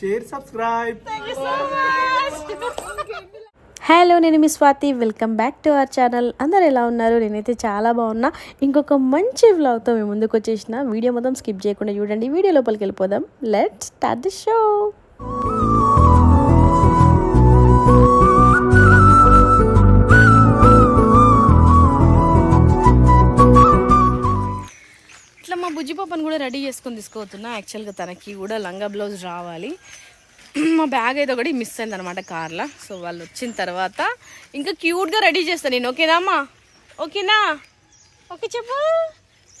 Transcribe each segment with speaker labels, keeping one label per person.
Speaker 1: Share subscribe
Speaker 2: hello నేను మీ Swathi. Welcome back to our channel అందరు ఎలా ఉన్నారు? నేనైతే చాలా బాగున్నా. ఇంకొక మంచి వ్లాగ్తో మేము ముందుకు వచ్చేసిన. వీడియో మొత్తం స్కిప్ చేయకుండా చూడండి. వీడియో లోపలికి వెళ్ళిపోదాం. లెట్ స్టార్ట్ ది షో బుజ్జి పాపను కూడా రెడీ చేసుకొని తీసుకోతున్నా యాక్చువల్గా తనకి కూడా లంగా బ్లౌజ్ రావాలి. మా బ్యాగ్ అయితే ఒకటి మిస్ అయింది అనమాట కార్లో. సో వాళ్ళు వచ్చిన తర్వాత ఇంకా క్యూట్గా రెడీ చేస్తాను నేను. ఓకేనా అమ్మా? ఓకేనా ఓకే చెప్పు.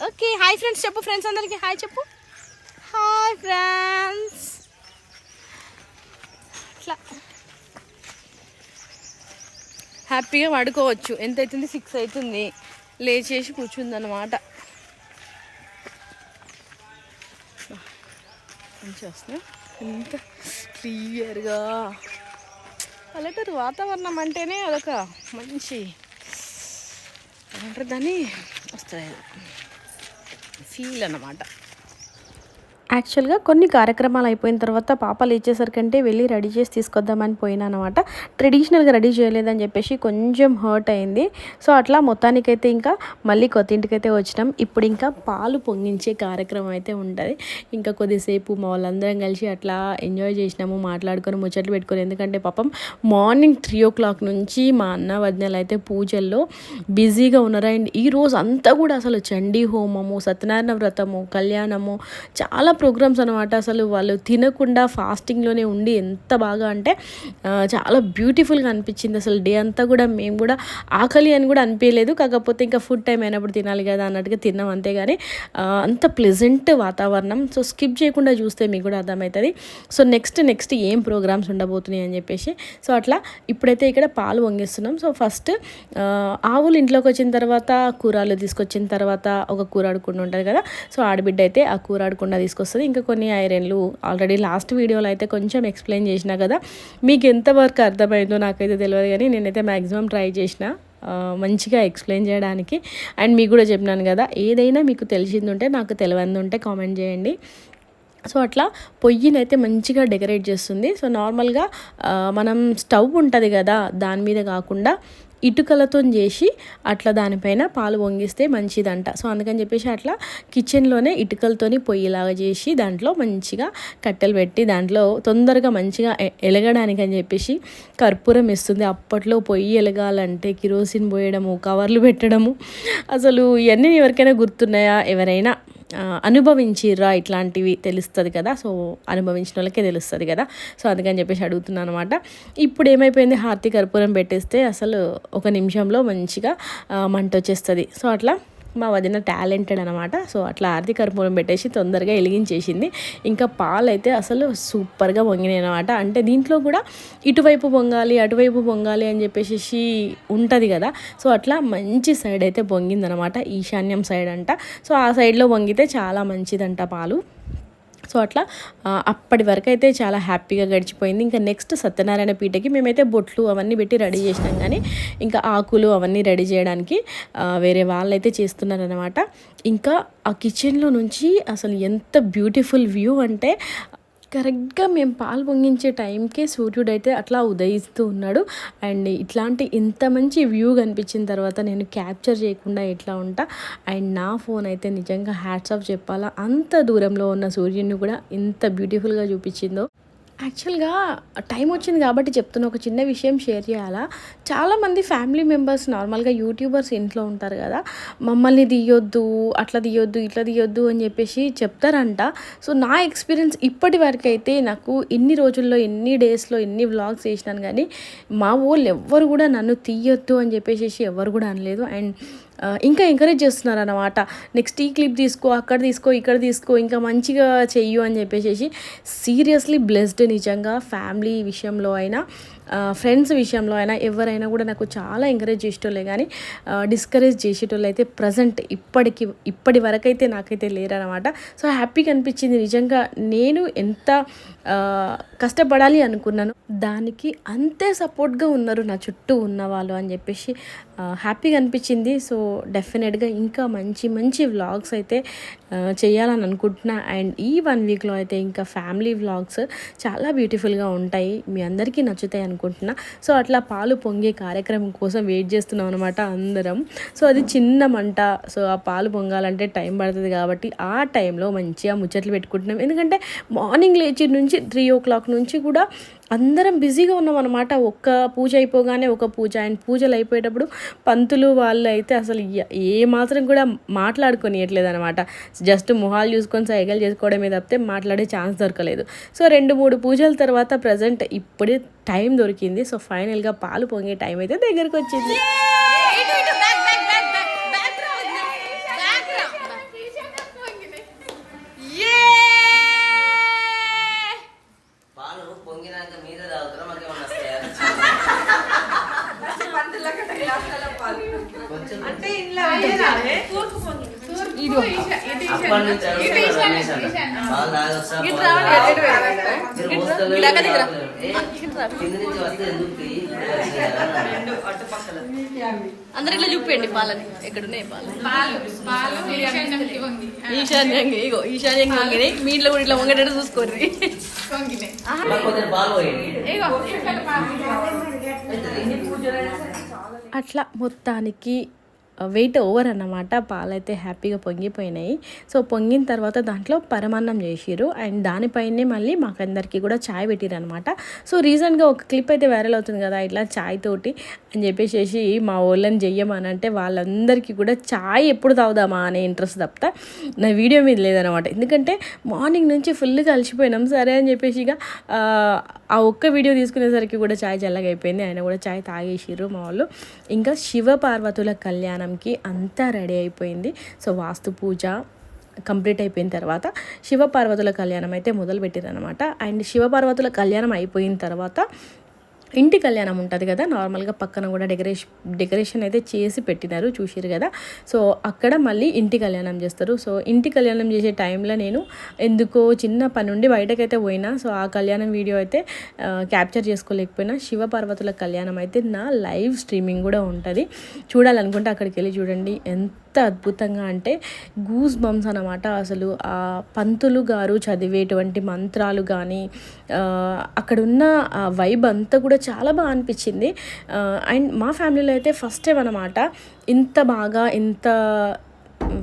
Speaker 2: ఓకే హాయ్ ఫ్రెండ్స్ చెప్పు. ఫ్రెండ్స్ అందరికీ హాయ్ చెప్పు. హాయ్ ఫ్రెండ్స్ అట్లా. హ్యాపీగా పడుకోవచ్చు. ఎంత అవుతుంది. సిక్స్ అవుతుంది లేచేసి కూర్చుందనమాట మంచిగా వస్తుంది ఎంత క్లియర్గా పల్లెటూరు వాతావరణం అంటేనే అదొక మంచి ఏమంటారు దాన్ని? వస్తుంది ఫీల్ అన్నమాట. యాక్చువల్గా కొన్ని కార్యక్రమాలు అయిపోయిన తర్వాత పాపలు ఇచ్చేసరికంటే వెళ్ళి రెడీ చేసి తీసుకొద్దామని పోయినా అనమాట ట్రెడిషనల్గా రెడీ చేయలేదని చెప్పేసి కొంచెం హర్ట్ అయింది. సో అట్లా మొత్తానికైతే ఇంకా మళ్ళీ కొత్త ఇంటికైతే వచ్చినాం. ఇప్పుడు ఇంకా పాలు పొంగించే కార్యక్రమం అయితే ఉంటుంది. ఇంకా కొద్దిసేపు మా వాళ్ళందరం కలిసి అట్లా ఎంజాయ్ చేసినాము మాట్లాడుకొని ముచ్చట్లు పెట్టుకొని. ఎందుకంటే పాపం మార్నింగ్ త్రీ ఓ క్లాక్ నుంచి మా అన్న వదినలు అయితే పూజల్లో బిజీగా ఉన్నారు. అండ్ ఈ రోజు అంతా కూడా అసలు చండీ హోమము సత్యనారాయణ వ్రతము కళ్యాణము చాలా ప్రోగ్రామ్స్ అనమాట అసలు వాళ్ళు తినకుండా ఫాస్టింగ్లోనే ఉండి ఎంత బాగా అంటే చాలా బ్యూటిఫుల్గా అనిపించింది అసలు డే అంతా కూడా. మేము కూడా ఆకలి అని కూడా అనిపించలేదు. కాకపోతే ఇంకా ఫుడ్ టైం అయినప్పుడు తినాలి కదా అన్నట్టుగా తిన్నాం అంతేగాని అంత ప్లెజెంట్ వాతావరణం. సో స్కిప్ చేయకుండా చూస్తే మీకు కూడా అర్థమవుతుంది. సో నెక్స్ట్ నెక్స్ట్ ఏం ప్రోగ్రామ్స్ ఉండబోతున్నాయి అని చెప్పేసి. సో అట్లా ఇప్పుడైతే ఇక్కడ పాలు వంగిస్తున్నాం. సో ఫస్ట్ ఆవులు ఇంట్లోకి వచ్చిన తర్వాత కూరలు తీసుకొచ్చిన తర్వాత ఒక కూర ఆడుకుండా ఉంటుంది కదా. సో ఆడబిడ్డ అయితే ఆ కూర ఆడకుండా వస్తుంది. ఇంకా కొన్ని ఐరన్లు ఆల్రెడీ లాస్ట్ వీడియోలో అయితే కొంచెం ఎక్స్ప్లెయిన్ చేసిన కదా. మీకు ఎంతవరకు అర్థమైందో నాకైతే తెలియదు కానీ నేనైతే మ్యాక్సిమం ట్రై చేసిన మంచిగా ఎక్స్ప్లెయిన్ చేయడానికి. అండ్ మీకు కూడా చెప్పినాను కదా ఏదైనా మీకు తెలిసింది ఉంటే నాకు తెలియంది ఉంటే కామెంట్ చేయండి. సో అట్లా పొయ్యినైతే మంచిగా డెకరేట్ చేస్తుంది. సో నార్మల్గా మనం స్టవ్ ఉంటుంది కదా దాని మీద కాకుండా ఇటుకలతో చేసి అట్లా దానిపైన పాలు పొంగిస్తే మంచిదంట. సో అందుకని చెప్పేసి అట్లా కిచెన్లోనే ఇటుకలతోని పొయ్యిలాగా చేసి దాంట్లో మంచిగా కట్టెలు పెట్టి దాంట్లో తొందరగా మంచిగా ఎలగడానికి అని చెప్పేసి కర్పూరం ఇస్తుంది అప్పట్లో పొయ్యి ఎలగాలంటే కిరోసిన్ పోయడము కవర్లు పెట్టడము అసలు ఇవన్నీ ఎవరికైనా గుర్తున్నాయా? ఎవరైనా? అనుభవించిర్రా ఇట్లాంటివి తెలుస్తుంది కదా సో అనుభవించిన వాళ్ళకే తెలుస్తుంది కదా. సో అందుకని చెప్పేసి అడుగుతున్నాను అనమాట ఇప్పుడు ఏమైపోయింది హారతి కర్పూరం పెట్టేస్తే అసలు ఒక నిమిషంలో మంచిగా మంట వచ్చేస్తుంది. సో అట్లా మా వదిన టాలెంటెడ్ అనమాట సో అట్లా ఆర్తి కర్పూరం పెట్టేసి తొందరగా వెలిగించేసింది. ఇంకా పాలు అయితే అసలు సూపర్గా పొంగినాయి అనమాట అంటే దీంట్లో కూడా ఇటువైపు పొంగాలి అటువైపు పొంగాలి అని చెప్పేసి ఉంటుంది కదా. సో అట్లా మంచి సైడ్ అయితే పొంగిందనమాట ఈశాన్యం సైడ్ అంట. సో ఆ సైడ్లో పొంగితే చాలా మంచిదంట పాలు. సో అట్లా అప్పటి వరకు అయితే చాలా హ్యాపీగా గడిచిపోయింది. ఇంకా నెక్స్ట్ సత్యనారాయణ పీటకి మేమైతే బొట్లు అవన్నీ పెట్టి రెడీ చేసినాం. కానీ ఇంకా ఆకులు అవన్నీ రెడీ చేయడానికి వేరే వాళ్ళు అయితే చేస్తున్నారనమాట ఇంకా ఆ కిచెన్లో నుంచి అసలు ఎంత బ్యూటిఫుల్ వ్యూ అంటే కరెక్ట్గా మేము పాలు పొంగించే టైంకే సూర్యుడు అయితే అట్లా ఉదయిస్తూ ఉన్నాడు. అండ్ ఇట్లాంటి ఇంత మంచి వ్యూ కనిపించిన తర్వాత నేను క్యాప్చర్ చేయకుండా ఎట్లా ఉంటా? అండ్ నా ఫోన్ అయితే నిజంగా హ్యాట్స్ ఆఫ్ చెప్పాలా? అంత దూరంలో ఉన్న సూర్యుడిని కూడా ఇంత బ్యూటిఫుల్గా చూపించిందో. యాక్చువల్గా టైం వచ్చింది కాబట్టి చెప్తున్న ఒక చిన్న విషయం షేర్ చేయాలా? చాలామంది ఫ్యామిలీ మెంబర్స్ నార్మల్గా యూట్యూబర్స్ ఇంట్లో ఉంటారు కదా మమ్మల్ని తీయొద్దు అట్లా తీయొద్దు ఇట్లా తీయొద్దు అని చెప్పేసి చెప్తారంట. సో నా ఎక్స్పీరియన్స్ ఇప్పటి వరకు అయితే నాకు ఎన్ని రోజుల్లో ఎన్ని డేస్లో ఎన్ని వ్లాగ్స్ చేసినాను కానీ మా వాళ్ళు ఎవ్వరు కూడా నన్ను తీయొద్దు అని చెప్పేసి ఎవరు కూడా అనలేదు. అండ్ ఇంకా ఎంకరేజ్ చేస్తున్నారు అనమాట నెక్స్ట్ ఈ క్లిప్ తీసుకో అక్కడ తీసుకో ఇక్కడ తీసుకో ఇంకా మంచిగా చెయ్యు అని చెప్పేసి సీరియస్లీ బ్లెస్డ్ నిజంగా ఫ్యామిలీ విషయంలో అయినా ఫ్రెండ్స్ విషయంలో అయినా ఎవరైనా కూడా నాకు చాలా ఎంకరేజ్ చేసేటోళ్ళే కానీ డిస్కరేజ్ చేసేటోళ్ళు అయితే ప్రజెంట్ ఇప్పటికి ఇప్పటి వరకైతే నాకైతే లేరనమాట సో హ్యాపీగా అనిపించింది నిజంగా. నేను ఎంత కష్టపడాలి అనుకున్నాను దానికి అంతే సపోర్ట్గా ఉన్నారు నా చుట్టూ ఉన్న వాళ్ళు అని చెప్పేసి హ్యాపీగా అనిపించింది. సో డెఫినెట్గా ఇంకా మంచి మంచి వ్లాగ్స్ అయితే చేయాలని అనుకుంటున్నా. అండ్ ఈ వన్ వీక్లో అయితే ఇంకా ఫ్యామిలీ వ్లాగ్స్ చాలా బ్యూటిఫుల్గా ఉంటాయి. మీ అందరికీ నచ్చుతాయి అనుకుంటున్నా. సో అట్లా పాలు పొంగే కార్యక్రమం కోసం వెయిట్ చేస్తున్నాం అనమాట అందరం. సో అది చిన్న మంట. సో ఆ పాలు పొంగాలంటే టైం పడుతుంది కాబట్టి ఆ టైంలో మంచిగా ముచ్చట్లు పెట్టుకుంటున్నాం. ఎందుకంటే మార్నింగ్ లేచి నుంచి త్రీ ఓ క్లాక్ నుంచి కూడా అందరం బిజీగా ఉన్నాం అనమాట ఒక్క పూజ అయిపోగానే ఒక పూజ. అండ్ పూజలు అయిపోయేటప్పుడు పంతులు వాళ్ళు అయితే అసలు ఏ మాత్రం కూడా మాట్లాడుకొనియట్లేదు అనమాట జస్ట్ మొహాలు చూసుకొని సైకిల్ చేసుకోవడమే తప్పితే మాట్లాడే ఛాన్స్ దొరకలేదు. సో రెండు మూడు పూజల తర్వాత ప్రజెంట్ ఇప్పుడే టైం దొరికింది. సో ఫైనల్గా పాలు పొంగే టైం అయితే దగ్గరికి వచ్చింది
Speaker 1: పాలు పొంగినాక మీరే తాగుతారా మాకు ఏమన్నా వస్తాయా కొంచెం
Speaker 3: అంటే ఇంట్లో
Speaker 1: అప్పటి నుంచి అడుగుతున్నారు రమేష్ అన్న. పాలు తాగి వస్తా, పాలు
Speaker 2: రావాలి,
Speaker 1: తాగి.
Speaker 2: ఎటు
Speaker 1: మీరు మోస్తరు,
Speaker 2: ఇలాగ దగ్గర.
Speaker 1: తాగుతారు. ఏ, కింద నుంచి వస్తే ఎందుకు తీ? ఇప్పుడు వచ్చినాయి కదా అన్న.
Speaker 2: అందరు ఇట్లా చూపండి పాలని. ఎక్కడున్నాయి పాలు ఈశాన్యంగా ఇగో ఈశాన్యంగా వంగినాయి. మీ ఇంట్లో కూడా ఇట్లా వంగేటట్టు చూసుకోర్రి. అట్లా మొత్తానికి వెయిట్ ఓవర్ అన్నమాట. పాలైతే హ్యాపీగా పొంగిపోయినాయి. సో పొంగిన తర్వాత దాంట్లో పరమాన్నం చేసిరు అండ్ దానిపైనే మళ్ళీ మాకందరికీ కూడా చాయ్ పెట్టిరు అనమాట సో రీసెంట్గా ఒక క్లిప్ అయితే వైరల్ అవుతుంది కదా ఇట్లా చాయ్ తోటి అని చెప్పేసి మా వాళ్ళని చెయ్యమని అంటే వాళ్ళందరికీ కూడా చాయ్ ఎప్పుడు తాగుదామా అనే ఇంట్రెస్ట్ తప్ప నా వీడియో మీద లేదనమాట ఎందుకంటే మార్నింగ్ నుంచి ఫుల్గా అలసిపోయినాం సరే అని చెప్పేసి ఇక ఆ, ఒక్క వీడియో తీసుకునేసరికి కూడా చాయ్ చల్లగా అయిపోయింది. ఆయన కూడా చాయ్ తాగేసిరు మా వాళ్ళు. ఇంకా శివ పార్వతుల కళ్యాణంకి అంతా రెడీ అయిపోయింది. సో వాస్తు పూజ కంప్లీట్ అయిపోయిన తర్వాత శివపార్వతుల కళ్యాణం అయితే మొదలుపెట్టారనమాట అండ్ శివపార్వతుల కళ్యాణం అయిపోయిన తర్వాత ఇంటి కళ్యాణం ఉంటుంది కదా నార్మల్గా పక్కన కూడా డెకరేషన్ డెకరేషన్ అయితే చేసి పెట్టినారు చూసారు కదా. సో అక్కడ మళ్ళీ ఇంటి కళ్యాణం చేస్తారు. సో ఇంటి కళ్యాణం చేసే టైంలో నేను ఎందుకో చిన్న పని నుండి బయటకైతే పోయినా. సో ఆ కళ్యాణం వీడియో అయితే క్యాప్చర్ చేసుకోలేకపోయినా. శివపార్వతుల కళ్యాణం అయితే నా లైవ్ స్ట్రీమింగ్ కూడా ఉంటుంది. చూడాలనుకుంటే అక్కడికి వెళ్ళి చూడండి. ఎంత ఎంత అద్భుతంగా అంటే గూస్ బంప్స్ అనమాట అసలు. ఆ పంతులు గారు చదివేటువంటి మంత్రాలు కానీ అక్కడున్న ఆ వైబ్ అంతా కూడా చాలా బాగా అనిపించింది. అండ్ మా ఫ్యామిలీలో అయితే ఫస్ట్ టైం అనమాట ఇంత బాగా ఇంత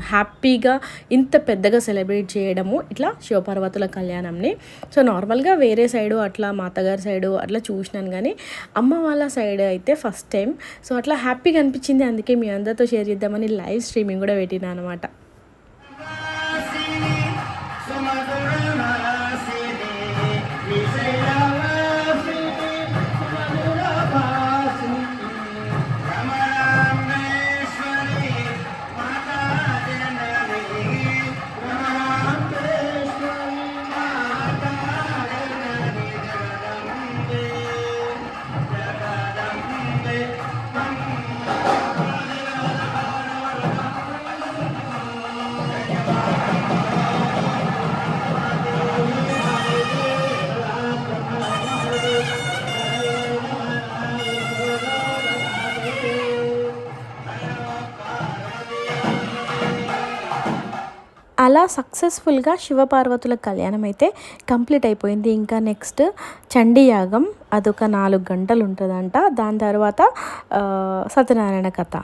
Speaker 2: హ్యాపీగా ఇంత పెద్దగా సెలబ్రేట్ చేయడము ఇట్లా శివపార్వతుల కళ్యాణంని. సో నార్మల్గా వేరే సైడు అట్లా మా అత్తగారి సైడు అట్లా చూసినాను కానీ అమ్మ వాళ్ళ సైడ్ అయితే ఫస్ట్ టైం. సో అట్లా హ్యాపీగా అనిపించింది. అందుకే మీ అందరితో షేర్ చేద్దామని లైవ్ స్ట్రీమింగ్ కూడా పెట్టినా అనమాట. అలా సక్సెస్ఫుల్గా శివపార్వతుల కళ్యాణం అయితే కంప్లీట్ అయిపోయింది. ఇంకా నెక్స్ట్ చండీ యాగం అదొక నాలుగు గంటలు ఉంటుందంట. దాని తర్వాత సత్యనారాయణ కథ.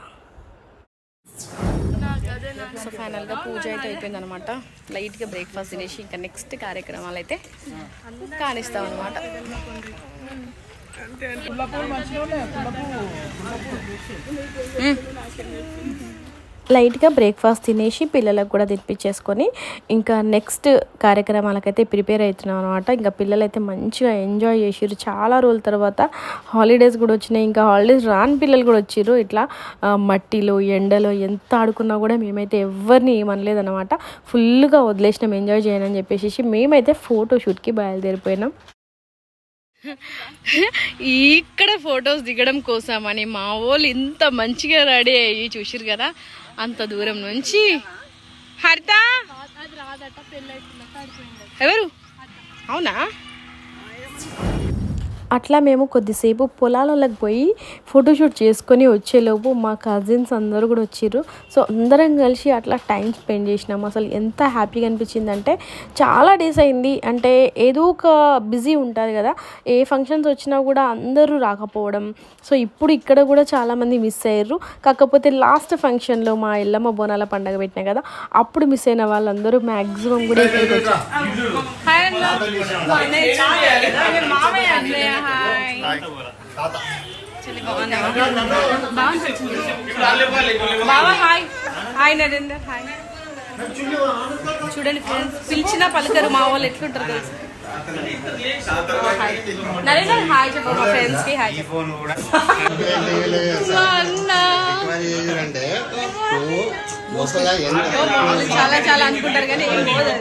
Speaker 2: సో ఫైనల్గా పూజ అయితే అయిపోయింది అనమాట లైట్గా బ్రేక్ఫాస్ట్ తినేసి ఇంకా నెక్స్ట్ కార్యక్రమాలు అయితే కానిస్తాం అనమాట లైట్గా బ్రేక్ఫాస్ట్ తినేసి పిల్లలకు కూడా తినిపించేసుకొని ఇంకా నెక్స్ట్ కార్యక్రమాలకైతే ప్రిపేర్ అవుతున్నాం అనమాట ఇంకా పిల్లలు అయితే మంచిగా ఎంజాయ్ చేసిరు చాలా రోజుల తర్వాత హాలిడేస్ కూడా వచ్చినాయి. ఇంకా హాలిడేస్ రాని పిల్లలు కూడా వచ్చిర్రు. ఇట్లా మట్టిలో ఎండలో ఎంత ఆడుకున్నా కూడా మేమైతే ఎవరిని ఏమనలేదన్నమాట. ఫుల్గా వదిలేసినాం. ఎంజాయ్ చేయనని చెప్పేసి మేమైతే ఫోటో షూట్కి బయలుదేరిపోయినాం. ఇక్కడ ఫొటోస్ దిగడం కోసమని మా వాళ్ళు ఇంత మంచిగా రెడీ అయ్యి చూసిరు కదా. అంత దూరం నుంచి. హరిత! ఎవరు? అవునా? అట్లా మేము కొద్దిసేపు పొలాలకు పోయి ఫోటోషూట్ చేసుకొని వచ్చేలోపు మా కజిన్స్ అందరూ కూడా వచ్చిర్రు. సో అందరం కలిసి అట్లా టైం స్పెండ్ చేసినాము అసలు ఎంత హ్యాపీగా అనిపించింది అంటే చాలా డేస్ అయింది. అంటే ఏదో ఒక బిజీ ఉంటుంది కదా ఏ ఫంక్షన్స్ వచ్చినా కూడా అందరూ రాకపోవడం. సో ఇప్పుడు ఇక్కడ కూడా చాలామంది మిస్ అయ్యారు. కాకపోతే లాస్ట్ ఫంక్షన్లో మా ఎల్లమ్మ బోనాల పండగ పెట్టినా కదా అప్పుడు మిస్ అయిన వాళ్ళందరూ మ్యాక్సిమం కూడా ఇక్కడికి వచ్చారు హాయ్ బావా హాయ్ హాయ్ నరేందర్ హాయ్ చూడండి ఫ్రెండ్స్ పిలిచిన పలకరు మా వాళ్ళు ఎట్లుంటారు తెలుసు? హాయ్. నరేందర్ హాయ్ చెప్పు మా ఫ్రెండ్స్కి హాయ్ చాలా చాలా అనుకుంటారు కానీ ఏం పోదు.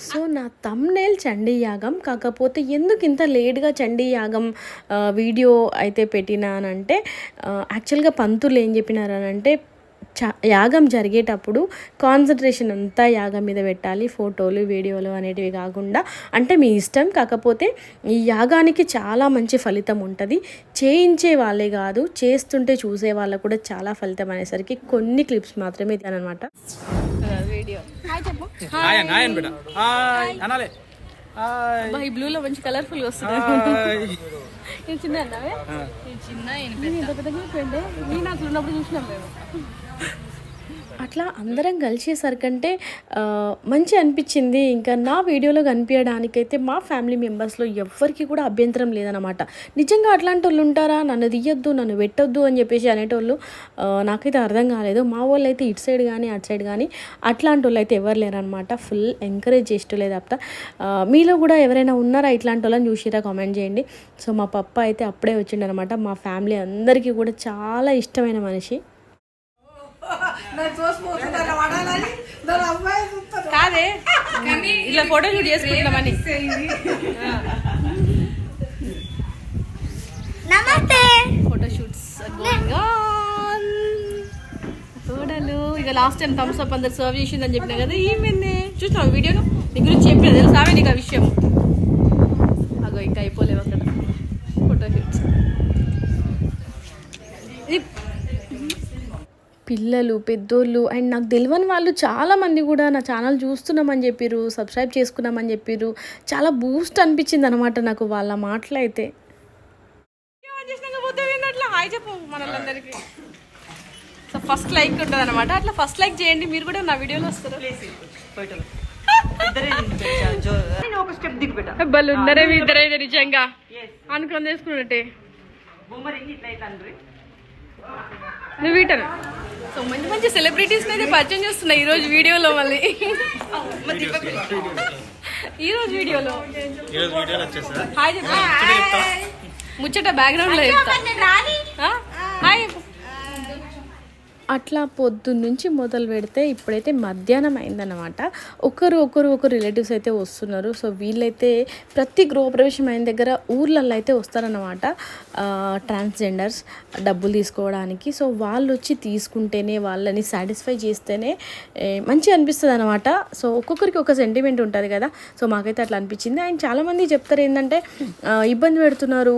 Speaker 2: సో నా తమ్నేల్ చండీ యాగం కాకపోతే ఎందుకు ఇంత లేట్గా చండీ యాగం వీడియో అయితే పెట్టినానంటే యాక్చువల్గా పంతులు ఏం చెప్పినారనంటే యాగం జరిగేటప్పుడు కాన్సన్ట్రేషన్ అంతా యాగం మీద పెట్టాలి ఫోటోలు వీడియోలు అనేటివి కాకుండా. అంటే మీ ఇష్టం కాకపోతే ఈ యాగానికి చాలా మంచి ఫలితం ఉంటుంది. చేయించే వాళ్ళే కాదు చేస్తుంటే చూసే వాళ్ళకు కూడా చాలా ఫలితం అనేసరికి కొన్ని క్లిప్స్ మాత్రమే అనమాట వీడియో. హాయ్ చెప్పు.
Speaker 4: హాయ్ అన్న హాయ్ బిడ్డ. హాయ్ అనాలే. హాయ్.
Speaker 2: అబ్బా, ఈ బ్లూ లో మంచి కలర్ఫుల్ వస్తుంది.
Speaker 4: హాయ్.
Speaker 2: నేను చిన్న అన్నావే? చిన్న నేను అట్లా ఉన్నప్పుడు చూసినాం మేము. అట్లా అందరం కలిసేసరికంటే మంచి అనిపించింది. ఇంకా నా వీడియోలో కనిపించడానికైతే మా ఫ్యామిలీ మెంబర్స్లో ఎవ్వరికి కూడా అభ్యంతరం లేదనమాట నిజంగా అట్లాంటి వాళ్ళు ఉంటారా? నన్ను తీయొద్దు నన్ను పెట్టొద్దు అని చెప్పేసి అనేటోళ్ళు నాకైతే అర్థం కాలేదు. మా వాళ్ళు అయితే ఇటు సైడ్ కానీ అటు సైడ్ కానీ అట్లాంటి వాళ్ళు అయితే ఎవరు లేరనమాట ఫుల్ ఎంకరేజ్ చేస్తలే తప్ప మీలో కూడా ఎవరైనా ఉన్నారా? ఇట్లాంటి వాళ్ళని చూసిరా? కామెంట్ చేయండి. సో మా పప్ప అయితే అప్పుడే వచ్చిండనమాట మా ఫ్యామిలీ అందరికీ కూడా చాలా ఇష్టమైన మనిషి. కాదే. ఇట్లా ఫోటో షూట్ చేసుకుంటామని
Speaker 5: నమస్తే.
Speaker 2: ఫోటో షూట్స్ చూడలు ఇక లాస్ట్ టైం థమ్స్ అప్ అందరు సర్వ్ చేసిందని చెప్పినా కదా ఏమైంది? చూసినావు వీడియోలో నీ గురించి చెప్పిన తెలుసావే నీకు ఆ విషయం? అగో ఇంకా అయిపోలేవు అక్కడ ఫోటో షూట్స్ పిల్లలు పెద్దోళ్ళు అండ్ నాకు తెలియని వాళ్ళు చాలా మంది కూడా నా ఛానల్ చూస్తున్నామని చెప్పిర్రు సబ్స్క్రైబ్ చేసుకున్నామని చెప్పిర్రు. చాలా బూస్ట్ అనిపించింది అనమాట నాకు వాళ్ళ మాటలు అయితే. సో ఫస్ట్ లైక్ ఉంటుంది అనమాట అట్లా ఫస్ట్ లైక్ చేయండి మీరు కూడా నా వీడియోలో వస్తారు. బలు ఉన్నారే మీ ఇద్దరైతే నిజంగా. అనుకొని చేసుకున్నట్టే నువ్వు వీటను సో మంచి మంచి సెలబ్రిటీస్ అయితే పరిచయం చేస్తున్నా ఈ రోజు వీడియోలో మళ్ళీ. ఈ రోజు వీడియోలో.
Speaker 4: ఈరోజు వీడియోలో
Speaker 2: హాయ్ చెప్పు. ముచ్చట బ్యాక్గ్రౌండ్లో చెప్తా. ఆ? హాయ్. అట్లా పొద్దున్న నుంచి మొదలు పెడితే ఇప్పుడైతే మధ్యాహ్నం అయిందన్నమాట. ఒకరు ఒకరు ఒకరు రిలేటివ్స్ అయితే వస్తున్నారు. సో వీళ్ళైతే ప్రతి గృహప్రవేశం అయిన దగ్గర ఊర్లలో అయితే వస్తారన్నమాట. ట్రాన్స్జెండర్స్ డబ్బులు తీసుకోవడానికి. సో వాళ్ళు వచ్చి తీసుకుంటేనే వాళ్ళని సాటిస్ఫై చేస్తేనే మంచి మంచిగా అనిపిస్తుంది అనమాట సో ఒక్కొక్కరికి ఒక సెంటిమెంట్ ఉంటుంది కదా. సో మాకైతే అట్లా అనిపించింది. అండ్ చాలామంది చెప్తారు ఏంటంటే ఇబ్బంది పెడుతున్నారు.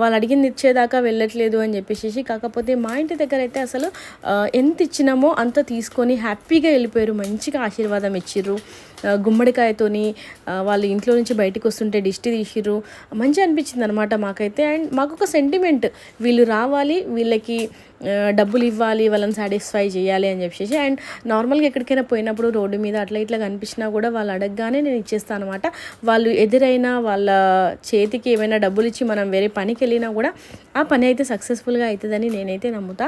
Speaker 2: వాళ్ళు అడిగింది ఇచ్చేదాకా వెళ్ళట్లేదు అని చెప్పేసి కాకపోతే మా ఇంటి దగ్గర అయితే అసలు ఎంత ఇచ్చినామో అంత తీసుకొని హ్యాపీగా వెళ్ళిపోయారు. మంచిగా ఆశీర్వాదం ఇచ్చిర్రు. గుమ్మడికాయతోని వాళ్ళ వాళ్ళు ఇంట్లో నుంచి బయటకు వస్తుంటే దిష్టి తీసిర్రు. మంచిగా అనిపించింది అనమాట మాకైతే. అండ్ మాకు ఒక సెంటిమెంట్ వీళ్ళు రావాలి వీళ్ళకి డబ్బులు ఇవ్వాలి వాళ్ళని సాటిస్ఫై చేయాలి అని చెప్పేసి. అండ్ నార్మల్గా ఎక్కడికైనా పోయినప్పుడు రోడ్డు మీద అట్లా ఇట్లా కనిపించినా కూడా వాళ్ళు అడగగానే నేను ఇచ్చేస్తాను అనమాట వాళ్ళు ఎదురైనా వాళ్ళ చేతికి ఏమైనా డబ్బులు ఇచ్చి మనం వేరే పనికి వెళ్ళినా కూడా ఆ పని అయితే సక్సెస్ఫుల్గా అవుతుందని నేనైతే నమ్ముతా.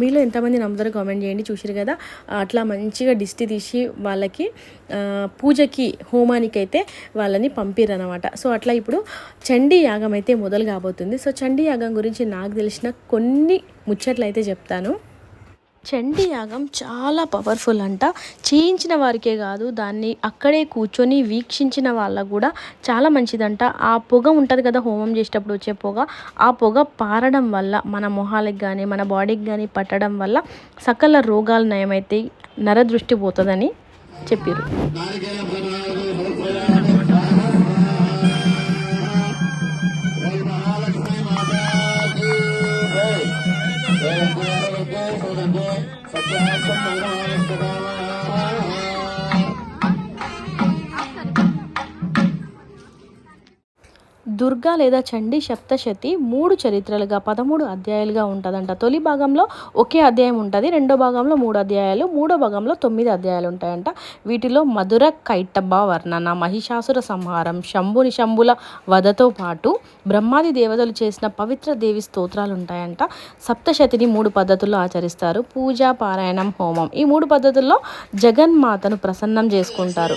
Speaker 2: మీలో ఎంతమంది నమ్ముతారో కామెంట్ చేయండి చూసారు కదా. అట్లా మంచిగా దిష్టి తీసి వాళ్ళకి పూజకి హోమానికి అయితే వాళ్ళని పంపిరనమాట సో అట్లా ఇప్పుడు చండీ యాగం అయితే మొదలు కాబోతుంది. సో చండీ యాగం గురించి నాకు తెలిసిన కొన్ని ముచ్చట ముచ్చట్లు అయితే చెప్తాను. చండి యాగం చాలా పవర్ఫుల్ అంట. చేయించిన వారికే కాదు దాన్ని అక్కడే కూర్చొని వీక్షించిన వాళ్ళకు కూడా చాలా మంచిదంట. ఆ పొగ ఉంటుంది కదా హోమం చేసేటప్పుడు వచ్చే పొగ. ఆ పొగ పారడం వల్ల మన మొహాలకు కానీ మన బాడీకి కానీ పట్టడం వల్ల సకల రోగాలు నయమైతే నరదృష్టి పోతుందని చెప్పారు
Speaker 6: the one.
Speaker 2: దుర్గా లేదా చండీ సప్తశతి మూడు చరిత్రలుగా పదమూడు అధ్యాయాలుగా ఉంటుందంట. తొలి భాగంలో ఒకే అధ్యాయం ఉంటుంది రెండో భాగంలో మూడు అధ్యాయాలు మూడో భాగంలో తొమ్మిది అధ్యాయాలు ఉంటాయంట. వీటిలో మధుర కైటబ్బ వర్ణన మహిషాసుర సంహారం శంభుని శంభుల వధతో పాటు బ్రహ్మాది దేవతలు చేసిన పవిత్ర దేవి స్తోత్రాలు ఉంటాయంట. సప్తశతిని మూడు పద్ధతుల్లో ఆచరిస్తారు. పూజ పారాయణం హోమం. ఈ మూడు పద్ధతుల్లో జగన్మాతను ప్రసన్నం చేసుకుంటారు.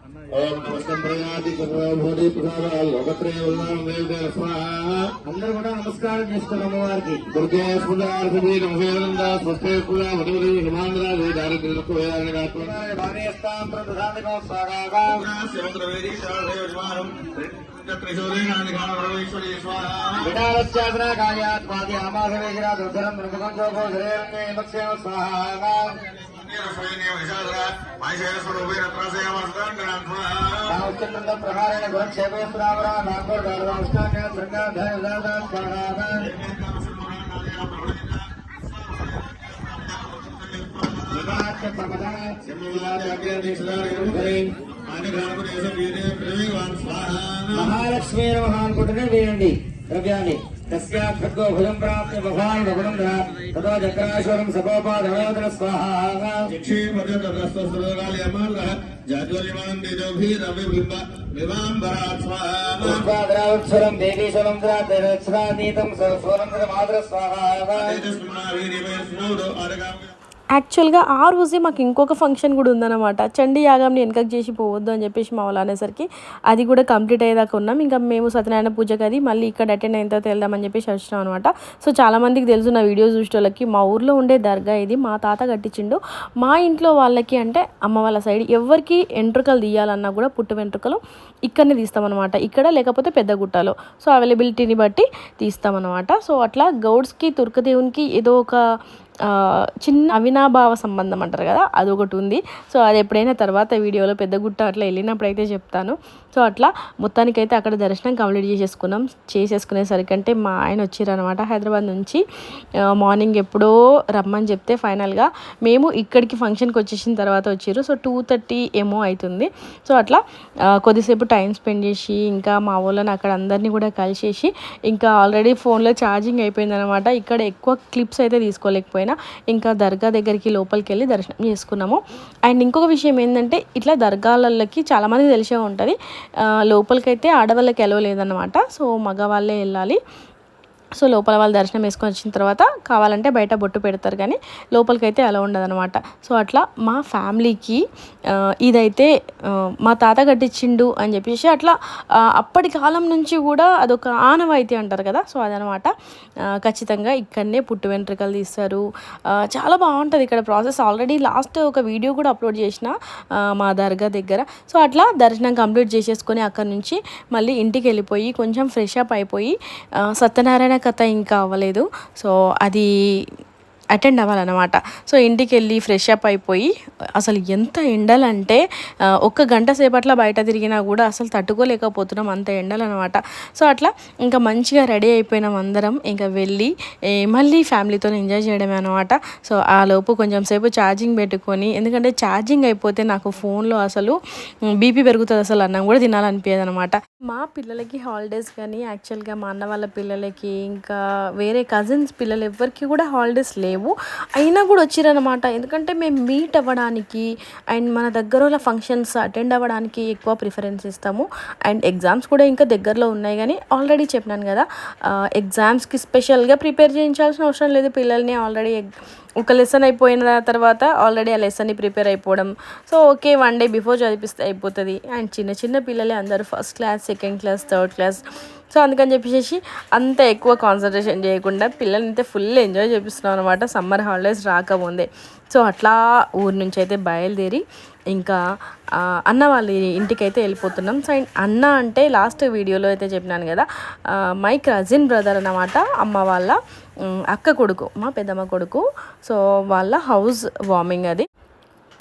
Speaker 6: అందరూ కూడా నమస్కారం చేస్తున్నాము వారికి దుర్గే స్ఫుటార్థి నమసేనంద స్వస్తే కుల మధురి హిమాంధ్ర వేదారిద్రకు వేదాన్ని కాకుండా భార్యస్థాం ప్రధానికం స్వాగాగా శివంద్ర వేది శారదేవమానం విడాలస్యాగ్న కార్యాత్ మాది ఆమాసవేశిన దుర్ధరం మృగం చోకో మత్స్యేమ స్వాహా రామచంద్ర ప్రహారేణ గుణక్షేపేశ్వరావర నాగోర్ గాలవాష్టాంగ శృంగాధ స్వాహా. మహాలక్ష్మీ నమ అనుకుంటూనే వేయండి. ద్రవ్యాన్ని. तस्याखद्गो भुजम् प्राप्य भगवान् भगवम् ततो चक्राश्वरम् सपोपाधनोदर स्वाहा। जाज्वल्यमान् तेजोभिरविबिम्ब विवाम्बरात् स्वाहाद्रावत्सरम् स्वाहा
Speaker 2: యాక్చువల్గా ఆ రోజే మాకు ఇంకొక ఫంక్షన్ కూడా ఉందన్నమాట. చండీ యాగంని వెనకకు చేసి పోవద్దు అని చెప్పేసి మా వాళ్ళు అనేసరికి అది కూడా కంప్లీట్ అయ్యేదాకా ఉన్నాం. ఇంకా మేము సత్యనారాయణ పూజకి అది మళ్ళీ ఇక్కడ అటెండ్ అయిన తర్వాత వెళ్దామని చెప్పేసి వచ్చినాం అనమాట సో చాలామందికి తెలుసు నా వీడియో చూసేటోళ్ళకి మా ఊర్లో ఉండే దర్గా ఇది మా తాత కట్టించిండు. మా ఇంట్లో వాళ్ళకి అంటే అమ్మ వాళ్ళ సైడ్ ఎవరికి ఎంట్రుకలు తీయాలన్నా కూడా పుట్టు వెంట్రుకలు ఇక్కడనే తీస్తామన్నమాట ఇక్కడ లేకపోతే పెద్ద గుట్టలో. సో అవైలబిలిటీని బట్టి తీస్తామన్నమాట సో అట్లా గౌడ్స్కి తుర్కదేవునికి ఏదో ఒక చిన్న అవినాభావ సంబంధం అంటారు కదా అది ఒకటి ఉంది. సో అది ఎప్పుడైనా తర్వాత వీడియోలో పెద్ద గుట్ట అట్లా వెళ్ళినప్పుడైతే చెప్తాను. సో అట్లా మొత్తానికైతే అక్కడ దర్శనం కంప్లీట్ చేసేసుకున్నాం. చేసేసుకునేసరికి అంటే మా ఆయన వచ్చారనమాట హైదరాబాద్ నుంచి. మార్నింగ్ ఎప్పుడో రమ్మని చెప్తే ఫైనల్గా మేము ఇక్కడికి ఫంక్షన్కి వచ్చేసిన తర్వాత వచ్చారు సో టూ థర్టీ ఏమో అవుతుంది సో అట్లా కొద్దిసేపు టైం స్పెండ్ చేసి ఇంకా మా వాళ్ళని అక్కడ అందరినీ కూడా కలిసేసి ఇంకా ఆల్రెడీ ఫోన్లో ఛార్జింగ్ అయిపోయిందనమాట ఇక్కడ ఎక్కువ క్లిప్స్ అయితే తీసుకోలేకపోయినా ఇంకా దర్గా దగ్గరికి లోపలికి వెళ్ళి దర్శనం చేసుకున్నాము. అండ్ ఇంకొక విషయం ఏంటంటే ఇట్లా దర్గాలకి చాలామంది తెలిసే ఉంటుంది. లోపలికైతే ఆడవాళ్ళకి వెళ్ళలేదన్నమాట సో మగవాళ్ళే వెళ్ళాలి. సో లోపల వాళ్ళు దర్శనం వేసుకొని వచ్చిన తర్వాత కావాలంటే బయట బొట్టు పెడతారు కానీ లోపలికైతే అలా ఉండదన్నమాట. సో అట్లా మా ఫ్యామిలీకి ఇదైతే మా తాత కట్టించిండు అని చెప్పేసి అట్లా అప్పటి కాలం నుంచి కూడా అదొక ఆనవాయితీ అంటారు కదా. సో అదనమాట ఖచ్చితంగా ఇక్కడనే పుట్టు వెంట్రుకలు తీస్తారు. చాలా బాగుంటుంది ఇక్కడ ప్రాసెస్. ఆల్రెడీ లాస్ట్ ఒక వీడియో కూడా అప్లోడ్ చేసిన మా దర్గా దగ్గర. సో అట్లా దర్శనం కంప్లీట్ చేసేసుకొని అక్కడ నుంచి మళ్ళీ ఇంటికి వెళ్ళిపోయి కొంచెం ఫ్రెష్ అప్ అయిపోయి సత్యనారాయణ కథ ఇంకా అవ్వలేదు. సో అది అటెండ్ అవ్వాలన్నమాట. సో ఇంటికి వెళ్ళి ఫ్రెష్ అప్ అయిపోయి అసలు ఎంత ఎండలంటే ఒక్క గంట సేపట్లో బయట తిరిగినా కూడా అసలు తట్టుకోలేకపోతున్నాం అంత ఎండలు అనమాట సో అట్లా ఇంకా మంచిగా రెడీ అయిపోయినాం అందరం. ఇంకా వెళ్ళి మళ్ళీ ఫ్యామిలీతో ఎంజాయ్ చేయడమే అనమాట సో ఆ లోపు కొంచెం సేపు ఛార్జింగ్ పెట్టుకొని ఎందుకంటే ఛార్జింగ్ అయిపోతే నాకు ఫోన్లో అసలు బీపీ పెరుగుతుంది అసలు అన్నం కూడా తినాలనిపించదు అనమాట మా పిల్లలకి హాలిడేస్ కానీ యాక్చువల్గా మా అన్న వాళ్ళ పిల్లలకి ఇంకా వేరే కజిన్స్ పిల్లలు ఎవరికి కూడా హాలిడేస్ లేవు. లేవు అయినా కూడా వచ్చిరనమాట ఎందుకంటే మేము మీట్ అవ్వడానికి అండ్ మన దగ్గర ఉన్న ఫంక్షన్స్ అటెండ్ అవ్వడానికి ఎక్కువ ప్రిఫరెన్స్ ఇస్తాము. అండ్ ఎగ్జామ్స్ కూడా ఇంకా దగ్గరలో ఉన్నాయి కానీ ఆల్రెడీ చెప్పినాను కదా ఎగ్జామ్స్కి స్పెషల్గా ప్రిపేర్ చేయించాల్సిన అవసరం లేదు. పిల్లల్ని ఆల్రెడీ ఒక లెసన్ అయిపోయిన తర్వాత ఆల్రెడీ ఆ లెసన్ని ప్రిపేర్ అయిపోవడం. So okay one day before చదివిస్తే అయిపోతుంది. అండ్ చిన్న చిన్న పిల్లలే అందరూ first class second class third class so అందుకని చెప్పేసి అంత ఎక్కువ కాన్సన్ట్రేషన్ చేయకుండా పిల్లల్ని అయితే ఫుల్ ఎంజాయ్ చేపిస్తున్నాం అనమాట సమ్మర్ హాలిడేస్ రాకముందే. సో అట్లా ఊరి నుంచి అయితే బయలుదేరి ఇంకా అన్న వాళ్ళ ఇంటికి అయితే వెళ్ళిపోతున్నాం సో అన్న అంటే లాస్ట్ వీడియోలో అయితే చెప్పినాను కదా మై కజిన్ బ్రదర్ అన్నమాట. అమ్మ వాళ్ళ అక్క కొడుకు మా పెద్దమ్మ కొడుకు. సో వాళ్ళ హౌస్ వార్మింగ్ అది.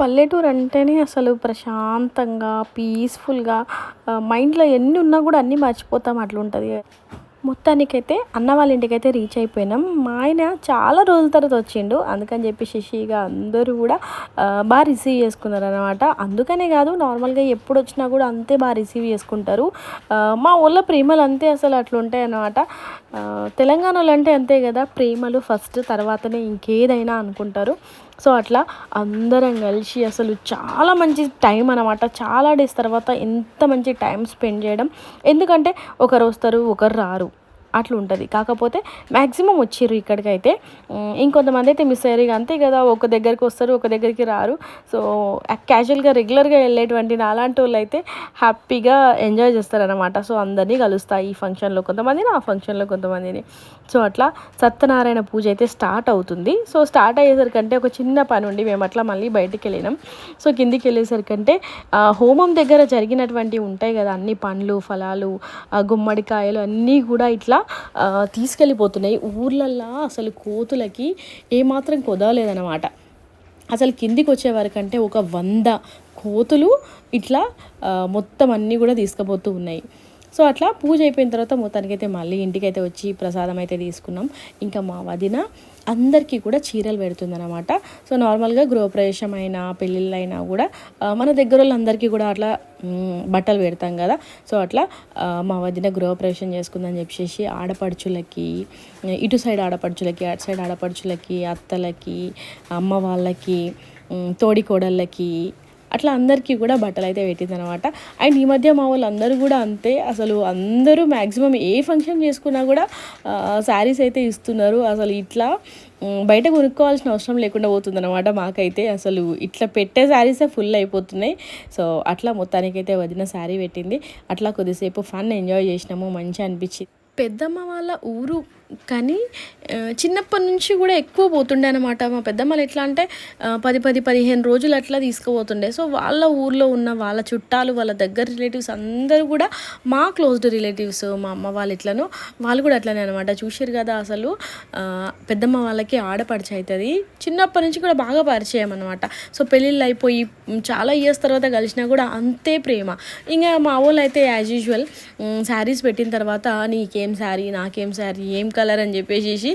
Speaker 2: పల్లెటూరు అంటేనే అసలు ప్రశాంతంగా పీస్ఫుల్గా మైండ్లో ఎన్ని ఉన్నా కూడా అన్నీ మర్చిపోతాం అట్లుంటుంది. మొత్తానికైతే అన్న వాళ్ళ ఇంటికైతే రీచ్ అయిపోయినాం. మా ఆయన చాలా రోజుల తర్వాత వచ్చిండు. అందుకని చెప్పి శశిగా అందరూ కూడా బాగా రిసీవ్ చేసుకున్నారు అనమాట అందుకనే కాదు నార్మల్గా ఎప్పుడు వచ్చినా కూడా అంతే బాగా రిసీవ్ చేసుకుంటారు. మా ఊళ్ళో ప్రేమలు అంతే అసలు అట్లుంటాయి అనమాట తెలంగాణలో అంటే అంతే కదా ప్రేమలు ఫస్ట్ తర్వాతనే ఇంకేదైనా అనుకుంటారు. సో అట్లా అందరం కలిసి అసలు చాలా మంచి టైం అనమాట చాలా డేస్ తర్వాత ఎంత మంచి టైం స్పెండ్ చేయడం. ఎందుకంటే ఒకరు వస్తారు ఒకరు రారు. అట్లా ఉంటుంది కాకపోతే మ్యాక్సిమం వచ్చిర్రు ఇక్కడికైతే. ఇంకొంతమంది అయితే మిస్ అయ్యారు ఇక అంతే కదా ఒక దగ్గరికి వస్తారు ఒక దగ్గరికి రారు. సో క్యాజువల్గా రెగ్యులర్గా వెళ్ళేటువంటి నాలాంటి వాళ్ళు అయితే హ్యాపీగా ఎంజాయ్ చేస్తారనమాట సో అందరినీ కలుస్తాయి ఈ ఫంక్షన్లో కొంతమందిని ఆ ఫంక్షన్లో కొంతమందిని. సో అట్లా సత్యనారాయణ పూజ అయితే స్టార్ట్ అవుతుంది. సో స్టార్ట్ అయ్యేసరికంటే ఒక చిన్న పని ఉండి మేము అట్లా మళ్ళీ బయటికి వెళ్ళినాం. సో కిందికి వెళ్ళేసరికంటే హోమం దగ్గర జరిగినటువంటివి ఉంటాయి కదా అన్ని పండ్లు ఫలాలు గుమ్మడికాయలు అన్నీ కూడా ఇట్లా తీసుకెళ్ళిపోతున్నాయి. ఊర్లల్లా అసలు కోతులకి ఏమాత్రం కుదవలేదన్నమాట అసలు కిందికి వచ్చే వరకంటే ఒక వంద కోతులు ఇట్లా మొత్తం అన్నీ కూడా తీసుకుపోతూ ఉన్నాయి. సో అట్లా పూజ అయిపోయిన తర్వాత మొత్తానికైతే మళ్ళీ ఇంటికైతే వచ్చి ప్రసాదం అయితే తీసుకున్నాం. ఇంకా మా వదిన అందరికీ కూడా చీరలు పెడుతుందన్నమాట. సో నార్మల్గా గృహప్రవేశం అయినా పెళ్ళిళ్ళైనా కూడా మన దగ్గర వాళ్ళందరికీ కూడా అట్లా బట్టలు పెడతాం కదా. సో అట్లా మా వదిన గృహప్రవేశం చేసుకుందని చెప్పేసి ఆడపడుచులకి ఇటు సైడ్ ఆడపడుచులకి అటు సైడ్ ఆడపడుచులకి అత్తలకి అమ్మ వాళ్ళకి తోడికోడళ్ళకి అట్లా అందరికీ కూడా బట్టలు అయితే పెట్టిందనమాట అండ్ ఈ మధ్య మా వాళ్ళు అందరూ కూడా అంతే. అసలు అందరూ మ్యాక్సిమం ఏ ఫంక్షన్ చేసుకున్నా కూడా శారీస్ అయితే ఇస్తున్నారు. అసలు ఇట్లా బయట కొనుక్కోవాల్సిన అవసరం లేకుండా పోతుందన్నమాట మాకైతే. అసలు ఇట్లా పెట్టే శారీసే ఫుల్ అయిపోతున్నాయి. సో అట్లా మొత్తానికైతే వదిన శారీ పెట్టింది. అట్లా కొద్దిసేపు ఫన్ ఎంజాయ్ చేసినాము. మంచిగా అనిపించింది. పెద్దమ్మ వాళ్ళ ఊరు కానీ చిన్నప్పటి నుంచి కూడా ఎక్కువ పోతుండే అనమాట మా పెద్దమ్మలు ఎట్లా అంటే పది పది పదిహేను రోజులు అట్లా తీసుకుపోతుండే. సో వాళ్ళ ఊర్లో ఉన్న వాళ్ళ చుట్టాలు వాళ్ళ దగ్గర రిలేటివ్స్ అందరూ కూడా మా క్లోజ్డ్ రిలేటివ్స్ మా అమ్మ వాళ్ళు ఇట్లనో వాళ్ళు కూడా అట్లనే అనమాట చూసారు కదా అసలు పెద్దమ్మ వాళ్ళకి ఆడపడిచి అవుతుంది చిన్నప్పటి నుంచి కూడా బాగా పరిచయం అనమాట సో పెళ్ళిళ్ళు అయిపోయి చాలా ఇయర్స్ తర్వాత కలిసినా కూడా అంతే ప్రేమ. ఇంకా మా వాళ్ళు అయితే యాజ్ యూజువల్ శారీస్ పెట్టిన తర్వాత నీకేం శారీ నాకేం శారీ ఏం కలర్ అని చెప్పేసి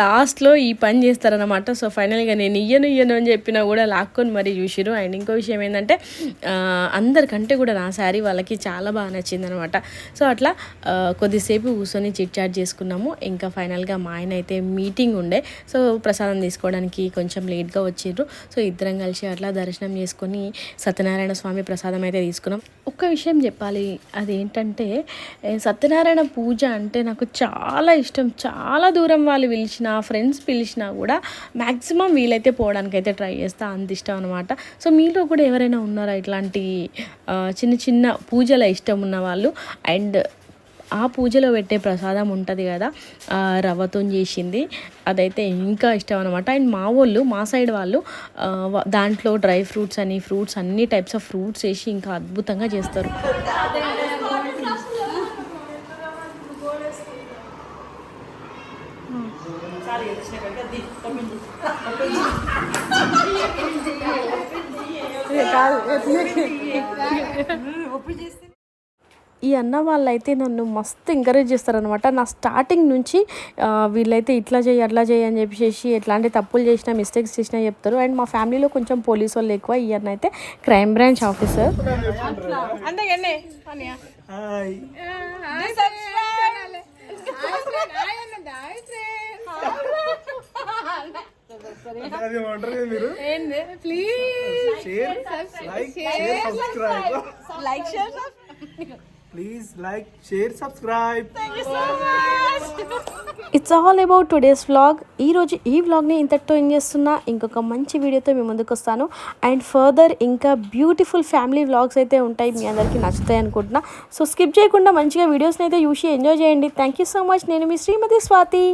Speaker 2: లాస్ట్లో ఈ పని చేస్తారనమాట సో ఫైనల్గా నేను ఇయ్యను ఇయ్యను అని చెప్పినా కూడా లాక్కొని మరీ చూసిరు అండ్ ఇంకో విషయం ఏంటంటే అందరికంటే కూడా నా శారీ వాళ్ళకి చాలా బాగా నచ్చింది అనమాట సో అట్లా కొద్దిసేపు కూర్చొని చిట్ చాట్ చేసుకున్నాము. ఇంకా ఫైనల్గా మా ఆయన అయితే మీటింగ్ ఉండే. సో ప్రసాదం తీసుకోవడానికి కొంచెం లేట్గా వచ్చిర్రు. సో ఇద్దరం కలిసి అట్లా దర్శనం చేసుకొని సత్యనారాయణ స్వామి ప్రసాదం అయితే తీసుకున్నాం. ఒక్క విషయం చెప్పాలి. అదేంటంటే సత్యనారాయణ పూజ అంటే నాకు చాలా ఇష్టం. చాలా దూరం వాళ్ళు పిలిచిన ఫ్రెండ్స్ పిలిచినా కూడా మ్యాక్సిమం వీలైతే పోవడానికి అయితే ట్రై చేస్తా అంత ఇష్టం అనమాట సో మీలో కూడా ఎవరైనా ఉన్నారా ఇట్లాంటి చిన్న చిన్న పూజల ఇష్టం ఉన్న వాళ్ళు? అండ్ ఆ పూజలో పెట్టే ప్రసాదం ఉంటుంది కదా రవ్వతో చేసింది. అదైతే ఇంకా ఇష్టం అనమాట అండ్ మా వాళ్ళు మా సైడ్ వాళ్ళు దాంట్లో డ్రై ఫ్రూట్స్ అని ఫ్రూట్స్ అన్ని టైప్స్ ఆఫ్ ఫ్రూట్స్ వేసి ఇంకా అద్భుతంగా చేస్తారు. ఈ అన్న వాళ్ళైతే నన్ను మస్తు ఎంకరేజ్ చేస్తారనమాట నా స్టార్టింగ్ నుంచి వీళ్ళైతే ఇట్లా చేయి అట్లా చేయి అని చెప్పేసి ఎట్లాంటి తప్పులు చేసినా మిస్టేక్స్ చేసినా చెప్తారు. అండ్ మా ఫ్యామిలీలో కొంచెం పోలీస్ వాళ్ళు ఎక్కువ. ఈ అన్న అయితే క్రైమ్ బ్రాంచ్ ఆఫీసర్
Speaker 4: మీరు?
Speaker 3: ఏంది? Please
Speaker 4: share like share subscribe
Speaker 3: like share
Speaker 4: please like share subscribe
Speaker 2: it's all about today's vlog ఈరోజు ఈ వ్లాగ్ని ఇంతటితో ఏం చేస్తున్నా. ఇంకొక మంచి వీడియోతో మీ ముందుకు వస్తాను. అండ్ ఫర్దర్ ఇంకా బ్యూటిఫుల్ ఫ్యామిలీ వ్లాగ్స్ అయితే ఉంటాయి. మీ అందరికీ నచ్చుతాయి అనుకుంటున్నా. సో స్కిప్ చేయకుండా మంచిగా వీడియోస్ని అయితే చూసి ఎంజాయ్ చేయండి. థ్యాంక్ యూ సో మచ్ నేను మీ శ్రీమతి స్వాతి.